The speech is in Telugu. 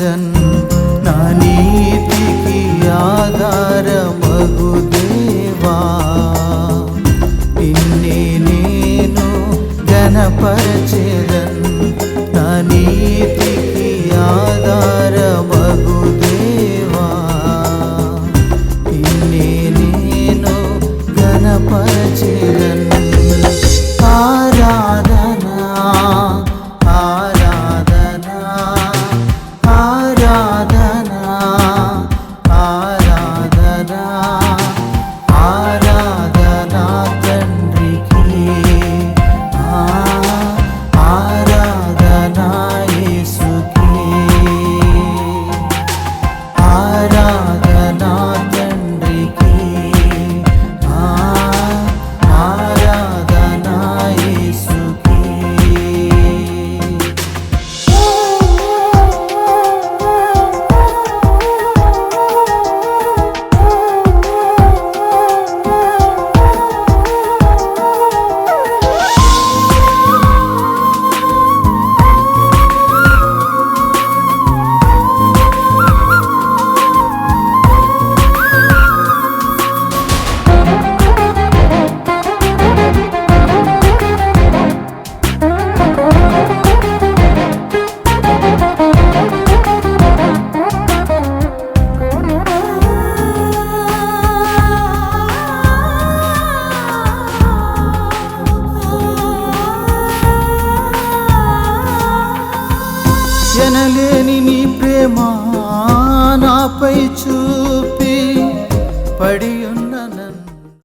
స్తుతించేదన్ నా నీతికి ఆధారమగు దేవా. నిన్నే నేను గణపరచేదన్ నా నీతికి ఆధారమగు దేవా. నిన్నే నేను గణపరచేదన్ ఎనలేని నీ ప్రేమ నాపై చూపి పడి